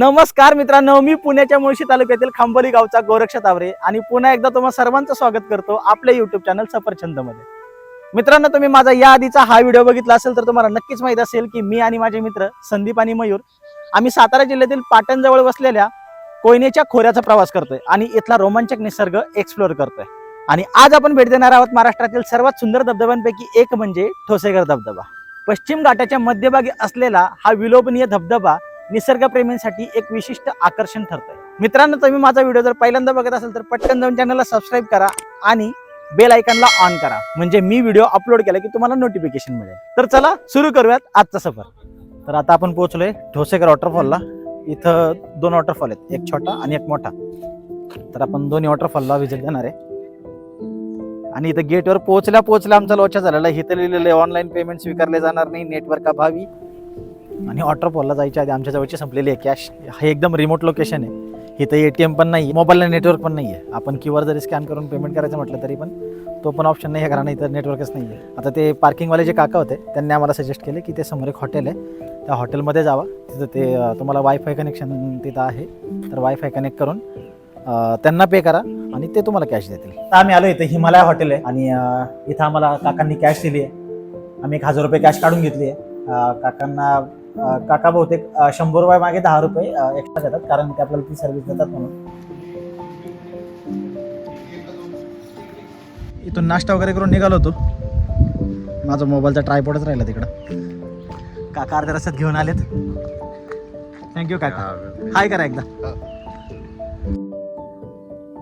नमस्कार मित्रांनो मी पुण्याच्या मुळशी तालुक्यातील खांबोली गावचा गोरक्ष तावरे आणि पुन्हा एकदा तुम्हा सर्वांचं स्वागत करतो आपल्या युट्यूब चॅनल सफरचंदमध्ये. मित्रांनो तुम्ही माझा या आधीचा हा व्हिडिओ बघितला असेल तर तुम्हाला नक्कीच माहीत असेल की मी आणि माझे मित्र संदीप आणि मयूर आम्ही सातारा जिल्ह्यातील पाटणजवळ बसलेल्या कोयनेच्या खोऱ्याचा प्रवास करतोय आणि इथला रोमांचक निसर्ग एक्सप्लोअर करतोय. आणि आज आपण भेट देणार आहोत महाराष्ट्रातील सर्वात सुंदर धबधब्यांपैकी एक म्हणजे ठोसेघर धबधबा. पश्चिम घाटाच्या मध्यभागी असलेला हा विलोभनीय धबधबा निसर्गप्रेमींसाठी एक विशिष्ट आकर्षण ठरतंय. मित्रांनो तुम्ही माझा व्हिडिओ जर पहिल्यांदा बघत असेल तर पटकन जाऊन चॅनलला सबस्क्राईब करा आणि बेल आयकनला ऑन करा. म्हणजे मी व्हिडिओ अपलोड केला की तुम्हाला नोटिफिकेशन मिळेल. तर चला सुरू करूयात आजचा सफर. तर आता आपण पोहोचलोय ठोसेकर वॉटरफॉलला इथं दोन वॉटरफॉल आहेत. एक छोटा आणि एक मोठा. तर आपण दोन्ही वॉटरफॉलला व्हिजिट देणार आहे. आणि इथं गेटवर पोहोचल्या पोहोचल्या आमचा लोचा झालेला आहे. इथं लिहिलेलं आहे ऑनलाईन पेमेंट स्वीकारले जाणार नाही. नेटवर्क अभावी. आणि वॉटरफॉलला जायच्या आधी आमच्या जवळची संपलेली आहे. कॅश हे एकदम रिमोट लोकेशन आहे. इथं ए टी एम पण नाही मोबाईलला नेटवर्क पण नाही आहे आपण क्यू आर जरी स्कॅन करून पेमेंट करायचं म्हटलं तरी पण तो पण ऑप्शन नाही आहे कारण इथं नेटवर्कच नाही आहे आता ते पार्किंगवाले जे काका होते त्यांनी आम्हाला सजेस्ट केले की ते समोर एक हॉटेल आहे. त्या हॉटेलमध्ये जावा. तिथं ते तुम्हाला वायफाय कनेक्शन तिथं आहे. तर वायफाय कनेक्ट करून त्यांना पे करा आणि ते तुम्हाला कॅश देतील. आम्ही आलो इथं हिमालय हॉटेल आहे. आणि इथं आम्हाला काकांनी कॅश दिली आहे. आम्ही एक हजार रुपये कॅश काढून घेतली आहे. काकांना काका बहुतेक शंभर रुपये मागे दहा रुपये एक्स्ट्रा देतात कारण ते आपल्याला ती सर्व्हिस देतात म्हणून. इथून नाश्ता वगैरे करून निघालो होतो. माझा मोबाईलचा ट्रायपॉडच राहिला तिकडं. काका अर्ध्या रस्त्यात घेऊन आलेत. थँक्यू काका. हाय करा एकदा.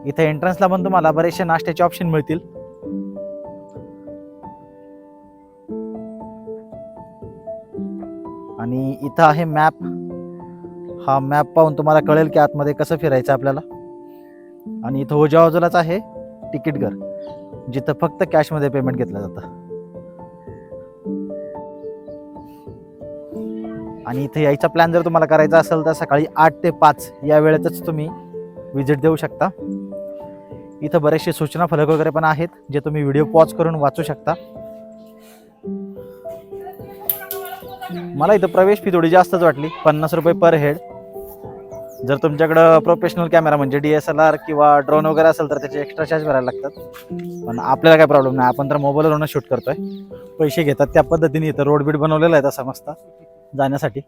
इथे एंट्रन्सला पण तुम्हाला बरेचसे नाश्त्याचे ऑप्शन मिळतील. इथं आहे मॅप. हा मॅप पाहून तुम्हाला कळेल की आतमध्ये कसं फिरायचं आपल्याला. आणि इथं उजव्या बाजूलाच आहे तिकीट घर जिथं फक्त कॅशमध्ये पेमेंट घेतलं जातं. आणि इथे यायचा प्लॅन जर तुम्हाला करायचा असेल तर सकाळी आठ ते पाच या वेळेतच तुम्ही विजिट देऊ शकता. इथं बरेचसे सूचना फलक वगैरे पण आहेत जे तुम्ही व्हिडिओ पॉज करून वाचू शकता. मला इथं प्रवेश फी थोडी जास्तच वाटली. पन्नास रुपये पर हेड जर तुमच्याकडं प्रोफेशनल कॅमेरा म्हणजे डी एस एल आर किंवा ड्रोन वगैरे असेल तर त्याचे एक्स्ट्रा चार्ज भरायला लागतात. पण आपल्याला काय प्रॉब्लेम नाही. आपण तर मोबाईलवरूनच शूट करतोय. पैसे घेतात त्या पद्धतीने इथं रोड बीड बनवलेला आहे तसा मस्त जाण्यासाठी.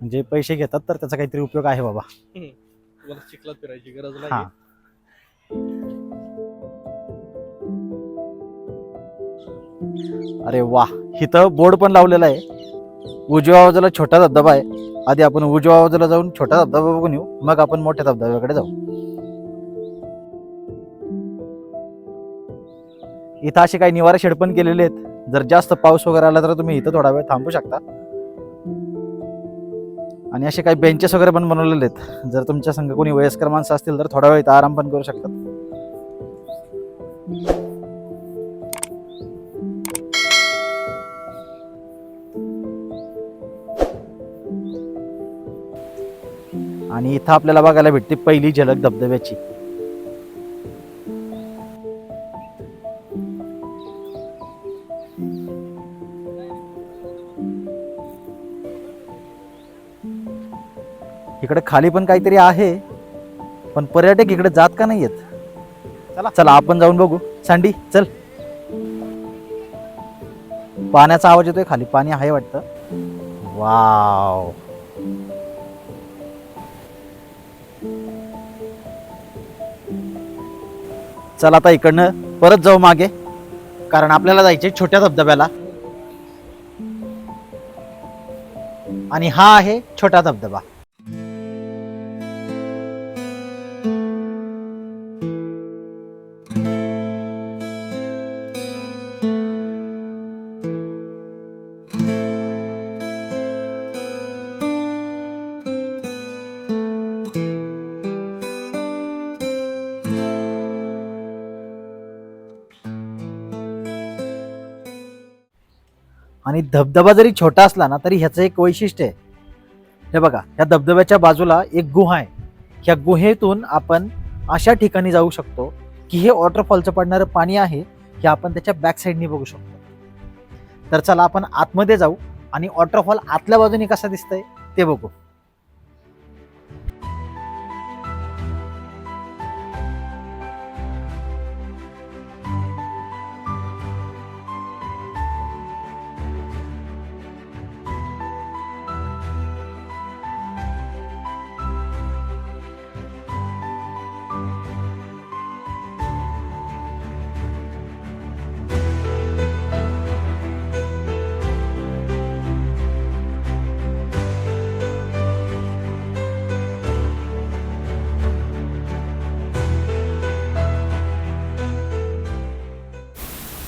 म्हणजे पैसे घेतात तर त्याचा काहीतरी उपयोग आहे बाबा. तुम्हाला चिखलात फिरायची गरज हा. अरे वा इथं बोर्ड पण लावलेला आहे. उजव्या आवाजाला छोटा धबधबा आहे. आधी आपण उजव्या आवाजाला जाऊन छोटा धबधबा बघून येऊ. मग आपण मोठ्या धबधब्याकडे जाऊ. इथं असे काही निवारा शेड पण केलेले आहेत. जर जास्त पाऊस वगैरे आला तर तुम्ही इथं थोडा वेळ थांबू शकता. आणि असे काही बेंचेस वगैरे पण बनवलेले आहेत. जर तुमच्या संघ कोणी वयस्कर माणसं असतील तर थोडा वेळ इथं आराम पण करू शकतात. आणि इथं आपल्याला बघायला भेटते पहिली झलक धबधब्याची. इकडे खाली पण काहीतरी आहे पण पर्यटक इकडे जात का नाही येत चला. चला आपण जाऊन बघू. सँडी चल. पाण्याचा आवाज येतोय खाली. पाणी आहे वाटतं. वाव. चला आता इकडनं परत जाऊ मागे कारण आपल्याला जायचे छोट्या धबधब्याला. आणि हा आहे छोटा धबधबा. आणि धबधबा जरी छोटा असला ना तरी ह्याचं एक वैशिष्ट्य आहे. हे बघा ह्या धबधब्याच्या बाजूला एक गुहा आहे. ह्या गुहेतून आपण अशा ठिकाणी जाऊ शकतो की हे वॉटरफॉलचं पडणारं पाणी आहे हे आपण त्याच्या बॅक साईडनी बघू शकतो. तर चला आपण आतमध्ये जाऊ आणि वॉटरफॉल आतल्या बाजूने कसा दिसतंय ते बघू.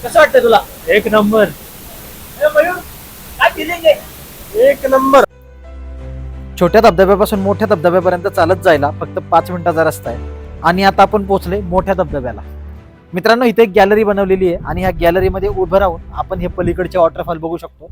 कसं वाटतं तुला? एक नंबर. ए, मयूर, काय feeling आहे? एक नंबर. छोट्या धबधब्यापासून मोठ्या धबधब्यापर्यंत चालत जायला फक्त पाच मिनिटाचा रस्ता आहे. आणि आता आपण पोहोचले मोठ्या धबधब्याला. मित्रांनो इथे एक गॅलरी बनवलेली आहे आणि ह्या गॅलरीमध्ये उभं राहून आपण हे पलीकडचे वॉटरफॉल बघू शकतो.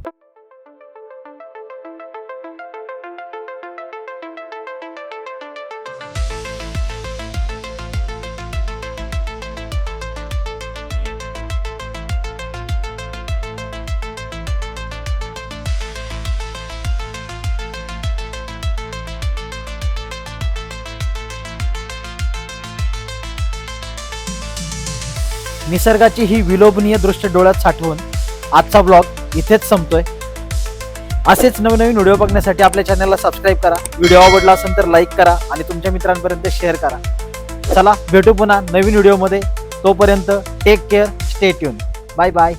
निसर्गाची ही विलोभनीय दृश्य डोळ्यात साठवून आजचा ब्लॉग इथेच संपतोय. असेच नवनवीन व्हिडिओ बघण्यासाठी आपल्या चॅनलला सबस्क्राईब करा. व्हिडिओ आवडला असेल तर लाईक करा आणि तुमच्या मित्रांपर्यंत शेअर करा. चला भेटू पुन्हा नवीन व्हिडिओमध्ये तोपर्यंत take care stay tune bye bye